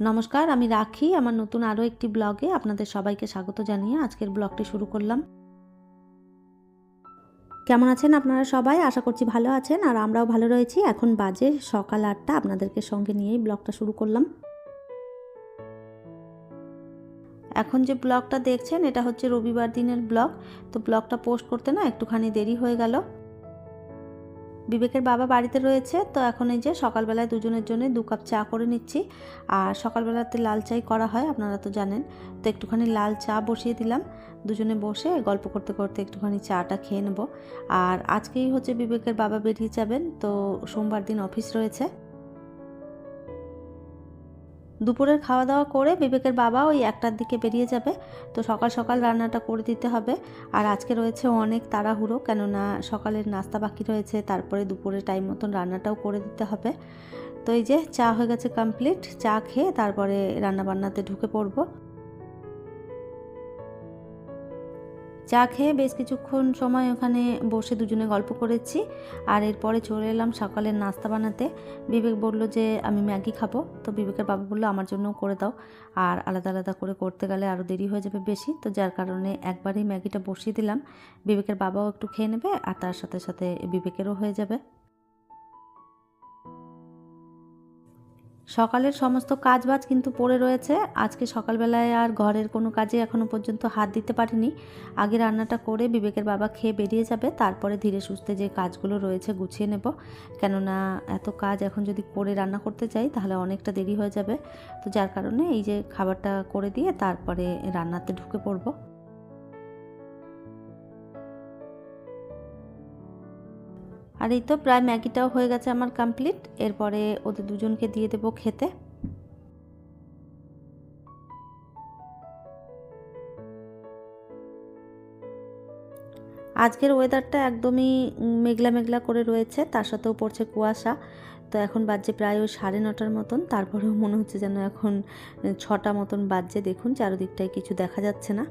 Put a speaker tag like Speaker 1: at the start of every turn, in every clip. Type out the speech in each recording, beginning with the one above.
Speaker 1: নমস্কার, আমি রাখি। আমার নতুন আরও একটি ব্লগে আপনাদের সবাইকে স্বাগত জানিয়ে আজকের ব্লগটি শুরু করলাম। কেমন আছেন আপনারা সবাই? আশা করছি ভালো আছেন। আর আমরাও ভালো রয়েছি। এখন বাজে সকাল আটটা। আপনাদেরকে সঙ্গে নিয়েই ব্লগটা শুরু করলাম। এখন যে ব্লগটা দেখছেন, এটা হচ্ছে রবিবার দিনের ব্লগ। তো ব্লগটা পোস্ট করতে না একটুখানি দেরি হয়ে গেল। বিবেকের বাবা বাড়িতে রয়েছে, তো এখন এই যে সকালবেলায় দুজনের জন্য দু কাপ চা করে নিচ্ছি। আর সকালবেলাতে লাল চাই করা হয়, আপনারা তো জানেন। তো একটুখানি লাল চা বসিয়ে দিলাম। দুজনে বসে গল্প করতে করতে একটুখানি চাটা খেয়ে নেব। আর আজকেই হচ্ছে বিবেকের বাবা বেরিয়ে যাবেন, তো সোমবার দিন অফিস রয়েছে। দুপুরের খাওয়া দাওয়া করে বিবেকের বাবা ওই একটার দিকে বেরিয়ে যাবে। তো সকাল সকাল রান্নাটা করে দিতে হবে। আর আজকে রয়েছে অনেক তাড়াহুড়ো, কেননা সকালের নাস্তা বাকি রয়েছে, তারপরে দুপুরে টাইম মতন রান্নাটাও করে দিতে হবে। তো এই যে চা হয়ে গেছে কমপ্লিট চা খেয়ে তারপরে রান্নাবান্নাতে ঢুকে পড়ব। চা খেয়ে বেশ কিছুক্ষণ সময় ওখানে বসে দুজনে গল্প করেছি। আর এরপরে চলে এলাম সকালের নাস্তা বানাতে। বিবেক বলল যে, আমি ম্যাগি খাব। তো বিবেকের বাবা বলল, আমার জন্যও করে দাও। আর আলাদা আলাদা করে করতে গেলে আরও দেরি হয়ে যাবে বেশি। তো যার কারণে একবারই ম্যাগিটা বসিয়ে দিলাম। বিবেকের বাবাও একটু খেয়ে নেবে আর তার সাথে সাথে বিবেকেরও হয়ে যাবে। সকালের সমস্ত কাজবাজ কিন্তু পড়ে রয়েছে। আজকে সকালবেলায় আর ঘরের কোনো কাজে এখনও পর্যন্ত হাত দিতে পারিনি। আগে রান্নাটা করে বিবেকের বাবা খেয়ে বেরিয়ে যাবে, তারপরে ধীরে সুস্থে যে কাজগুলো রয়েছে গুছিয়ে নেব। কেননা এত কাজ এখন যদি করে রান্না করতে চাই, তাহলে অনেকটা দেরি হয়ে যাবে। তো যার কারণে এই যে খাবারটা করে দিয়ে তারপরে রান্নাতে ঢুকে পড়ব। আর এই তো প্রায় ম্যাগিটাও হয়ে গেছে আমার কমপ্লিট এরপরে ওদের দুজনকে দিয়ে দেবো খেতে। আজকের ওয়েদারটা একদমই মেঘলা মেঘলা করে রয়েছে, তার সাথেও পড়ছে কুয়াশা। তো এখন বাজছে প্রায় ওই সাড়ে নটার মতন, তারপরেও মনে হচ্ছে যেন এখন, ছটা মতন বাজছে। দেখুন, চারদিকটায় কিছু দেখা যাচ্ছে না।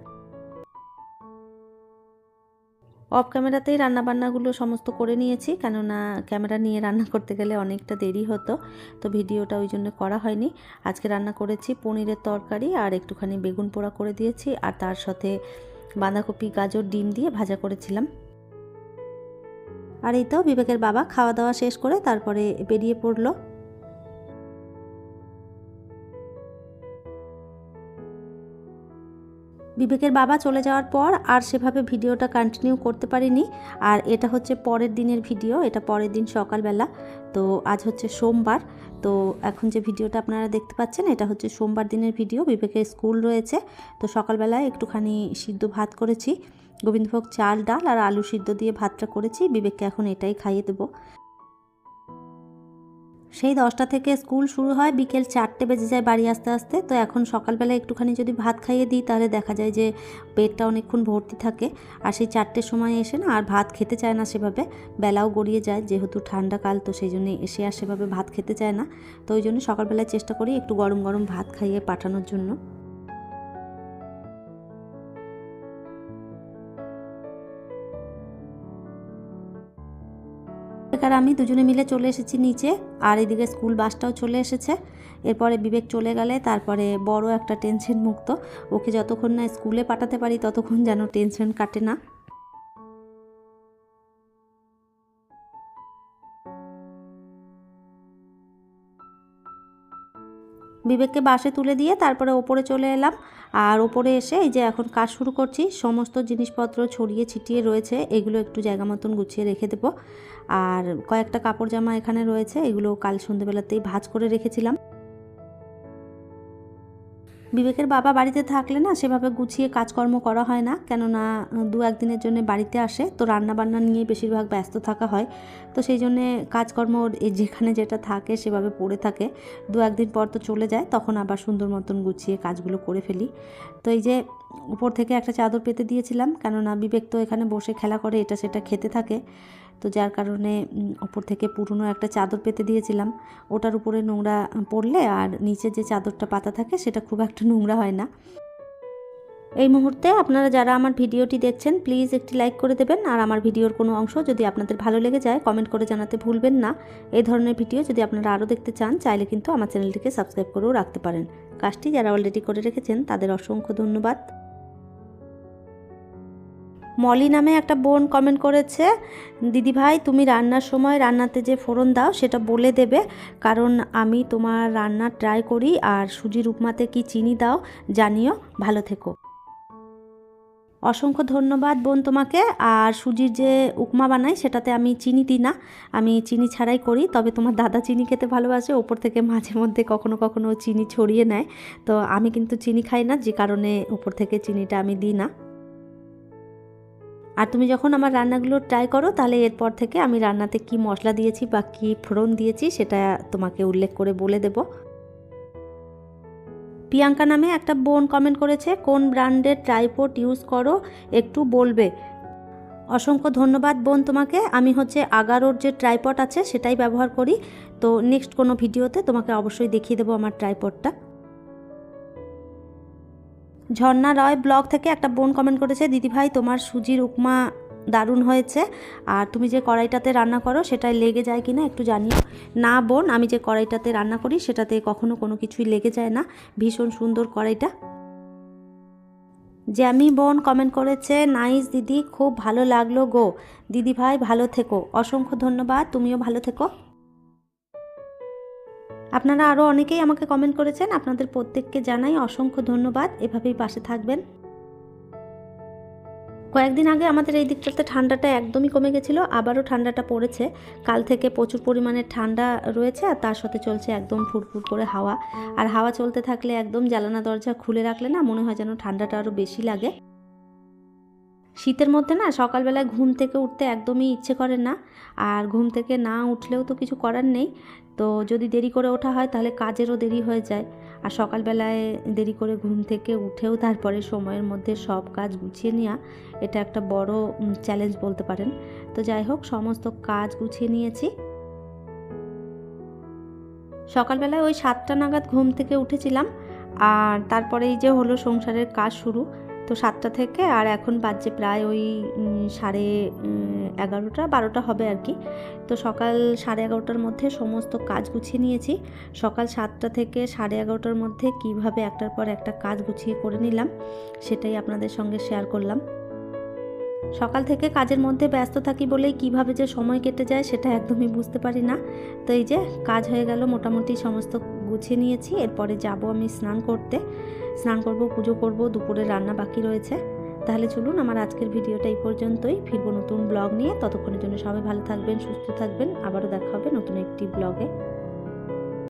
Speaker 1: অফ ক্যামেরাতেই রান্নাবান্নাগুলো সমস্ত করে নিয়েছি, কেননা ক্যামেরা নিয়ে রান্না করতে গেলে অনেকটা দেরি হতো, তো ভিডিওটা ওই জন্য করা হয়নি। আজকে রান্না করেছি পনিরের তরকারি আর একটুখানি বেগুন পোড়া করে দিয়েছি, আর তার সাথে বাঁধাকপি, গাজর, ডিম দিয়ে ভাজা করেছিলাম। আর এই তো বিবেকের বাবা খাওয়া দাওয়া শেষ করে তারপরে বেরিয়ে পড়ল। বিবেকের বাবা চলে যাওয়ার পর আর সেভাবে ভিডিওটা কন্টিনিউ করতে পারিনি। আর এটা হচ্ছে পরের দিনের ভিডিও, এটা পরের দিন সকালবেলা। তো আজ হচ্ছে সোমবার। তো এখন যে ভিডিওটা আপনারা দেখতে পাচ্ছেন, এটা হচ্ছে সোমবার দিনের ভিডিও। বিবেকের স্কুল রয়েছে। তো সকালবেলায় একটুখানি সিদ্ধ ভাত করেছি। গোবিন্দভোগ চাল, ডাল আর আলু সিদ্ধ দিয়ে ভাতটা করেছি। বিবেককে এখন এটাই খাইয়ে দেবো। সেই দশটা থেকে স্কুল শুরু হয়, বিকেল চারটে বেজে যায় বাড়ি আসতে আসতে। তো এখন সকালবেলা একটুখানি যদি ভাত খাইয়ে দিই, তাহলে দেখা যায় যে পেটটা অনেকক্ষণ ভর্তি থাকে। আর সেই চারটের সময় এসে না আর ভাত খেতে চায় না সেভাবে। বেলাও গড়িয়ে যায়, যেহেতু ঠান্ডা কাল, তো সেই জন্য এসে আর সেভাবে ভাত খেতে চায় না। তো ওই জন্য সকালবেলায় চেষ্টা করি একটু গরম গরম ভাত খাইয়ে পাঠানোর জন্য। আর আমি দুজনে মিলে চলে এসেছি নিচে, আর এদিকে স্কুল বাসটাও চলে এসেছে। এরপরে বিবেক চলে গেলে, তারপরে বড় একটা টেনশন মুক্ত ওকে যতক্ষণ না স্কুলে পাঠাতে পারি, ততক্ষণ যেন টেনশন কাটে না। বিবেককে বাসে তুলে দিয়ে তারপরে ওপরে চলে এলাম। আর ওপরে এসে এই যে এখন কাজ শুরু করছি, সমস্ত জিনিসপত্র ছড়িয়ে ছিটিয়ে রয়েছে, এগুলো একটু জায়গা মতন গুছিয়ে রেখে দেবো। আর কয়েকটা কাপড় জামা এখানে রয়েছে, এগুলো কাল সন্ধেবেলাতেই ভাজ করে রেখেছিলাম। বিবেকের বাবা বাড়িতে থাকলে না সেভাবে গুছিয়ে কাজকর্ম করা হয় না। কেননা, দু একদিনের জন্য বাড়িতে আসে, তো রান্না বান্না নিয়ে বেশিরভাগ ব্যস্ত থাকা হয়। তো সেই জন্যে কাজকর্ম যেখানে যেটা থাকে সেভাবে পড়ে থাকে। দু একদিন পর তো চলে যায়, তখন আবার সুন্দর মতন গুছিয়ে কাজগুলো করে ফেলি। তো এই যে উপর থেকে একটা চাদর পেতে দিয়েছিলাম, কেননা বিবেক তো এখানে বসে খেলা করে, এটা সেটা খেতে থাকে। তো যার কারণে ওপর থেকে পুরনো একটা চাদর পেতে দিয়েছিলাম। ওটার উপরে নোংরা পড়লে আর নিচে যে চাদরটা পাতা থাকে, সেটা খুব একটা নোংরা হয় না। এই মুহূর্তে আপনারা যারা আমার ভিডিওটি দেখছেন, প্লিজ একটি লাইক করে দেবেন। আর আমার ভিডিওর কোনো অংশ যদি আপনাদের ভালো লেগে যায়, কমেন্ট করে জানাতে ভুলবেন না। এই ধরনের ভিডিও যদি আপনারা আরও দেখতে চান, চাইলে কিন্তু আমার চ্যানেলটিকে সাবস্ক্রাইব করেও রাখতে পারেন। কাজটি যারা অলরেডি করে রেখেছেন, তাদের অসংখ্য ধন্যবাদ। মলি নামে একটা বোন কমেন্ট করেছে, দিদি ভাই, তুমি রান্নার সময় রান্নাতে যে ফোড়ন দাও, সেটা বলে দেবে, কারণ আমি তোমার রান্না ট্রাই করি, আর সুজির উপমাতে কি চিনি দাও, জানিও, ভালো থেকো। অসংখ্য ধন্যবাদ বোন তোমাকে, আর সুজির যে উপমা বানাই, সেটাতে আমি চিনি দিই না, আমি চিনি ছাড়াই করি, তবে তোমার দাদা চিনি খেতে ভালোবাসে, ওপর থেকে মাঝে মধ্যে কখনো কখনো চিনি ছড়িয়ে নেয়, তো আমি কিন্তু চিনি খাই না, যে কারণে উপর থেকে চিনিটা আমি দিই না। আর তুমি যখন আমার রান্নাগুলো ট্রাই করো, তাহলে এরপর থেকে আমি রান্নাতে কি মশলা দিয়েছি বা কী ফোড়ন দিয়েছি সেটা তোমাকে উল্লেখ করে বলে দেব। প্রিয়াঙ্কা নামে একটা বোন কমেন্ট করেছে, কোন ব্র্যান্ডের ট্রাইপোর্ট ইউজ করো, একটু বলবে? অসংখ্য ধন্যবাদ বোন তোমাকে। আমি হচ্ছে আগারোর যে ট্রাইপট আছে সেটাই ব্যবহার করি। তো নেক্সট কোনো ভিডিওতে তোমাকে অবশ্যই দেখিয়ে দেবো আমার ট্রাইপডটা ঝর্ণা রয় ব্লগ থেকে একটা বোন কমেন্ট করেছে দিদিভাই তোমার সুজির উপমা দারুণ হয়েছে। আর তুমি যে কড়াইটাতে রান্না করো, সেটাই লেগে যায় কি না একটু জানিও। না বোন, আমি যে কড়াইটাতে রান্না করি, সেটাতে কখনো কোনো কিছুই লেগে যায় না। ভীষণ সুন্দর কড়াইটা। জ্যামি বোন কমেন্ট করেছে, নাইস দিদি, খুব ভালো লাগল গো। দিদি ভাই, ভালো থেকো। অসংখ্য ধন্যবাদ, তুমিও ভালো থেকো। আপনারা আরও অনেকেই আমাকে কমেন্ট করেছেন। আপনাদের প্রত্যেককে জানাই অসংখ্য ধন্যবাদ। এভাবেই পাশে থাকবেন। কয়েকদিন আগে আমাদের এই দিকটাতে ঠান্ডাটা একদমই কমে গেছিল, আবারও ঠান্ডাটা পড়েছে। কাল থেকে প্রচুর পরিমাণে ঠান্ডা রয়েছে আর তার সাথে চলছে একদম ফুরফুর করে হাওয়া। আর হাওয়া চলতে থাকলে একদম জ্বালানা দরজা খুলে রাখলে না মনে হয় যেন ঠান্ডাটা আরও বেশি লাগে। শীতের মধ্যে না সকালবেলায় ঘুম থেকে উঠতে একদমই ইচ্ছে করে না। আর ঘুম থেকে না উঠলেও তো কিছু করার নেই। তো যদি দেরি করে ওঠা হয় তাহলে কাজেরও দেরি হয়ে যায়। আর সকালবেলায় দেরি করে ঘুম থেকে উঠেও তারপরে সময়ের মধ্যে সব কাজ গুছিয়ে নেওয়া এটা একটা বড় চ্যালেঞ্জ বলতে পারেন। তো যাই হোক, সমস্ত কাজ গুছিয়ে নিয়েছি। সকালবেলায় ওই সাতটা নাগাদ ঘুম থেকে উঠেছিলাম। আর তারপরে এই যে হলো সংসারের কাজ শুরু। তো সাতটা থেকে আর এখন বাজছে প্রায় ওই সাড়ে এগারোটা, বারোটা হবে আর কি। তো সকাল সাড়ে এগারোটার মধ্যে সমস্ত কাজ গুছিয়ে নিয়েছি। সকাল সাতটা থেকে সাড়ে এগারোটার মধ্যে কীভাবে একটার পর একটা কাজ গুছিয়ে করে নিলাম, সেটাই আপনাদের সঙ্গে শেয়ার করলাম। সকাল থেকে কাজের মধ্যে ব্যস্ত থাকি বলেই কীভাবে যে সময় কেটে যায় সেটা একদমই বুঝতে পারি না। তো এই যে কাজ হয়ে গেল, মোটামুটি সমস্ত গুছিয়ে নিয়েছি। এরপরে যাব আমি স্নান করতে। স্নান করব, পুজো করব, দুপুরে রান্না বাকি রয়েছে। তাহলে চলুন আমার আজকের ভিডিওটা এই পর্যন্তই। ফিরবো নতুন ব্লগ নিয়ে। ততক্ষণের জন্য সবাই ভালো থাকবেন, সুস্থ থাকবেন। আবারও দেখা হবে নতুন একটি ব্লগে।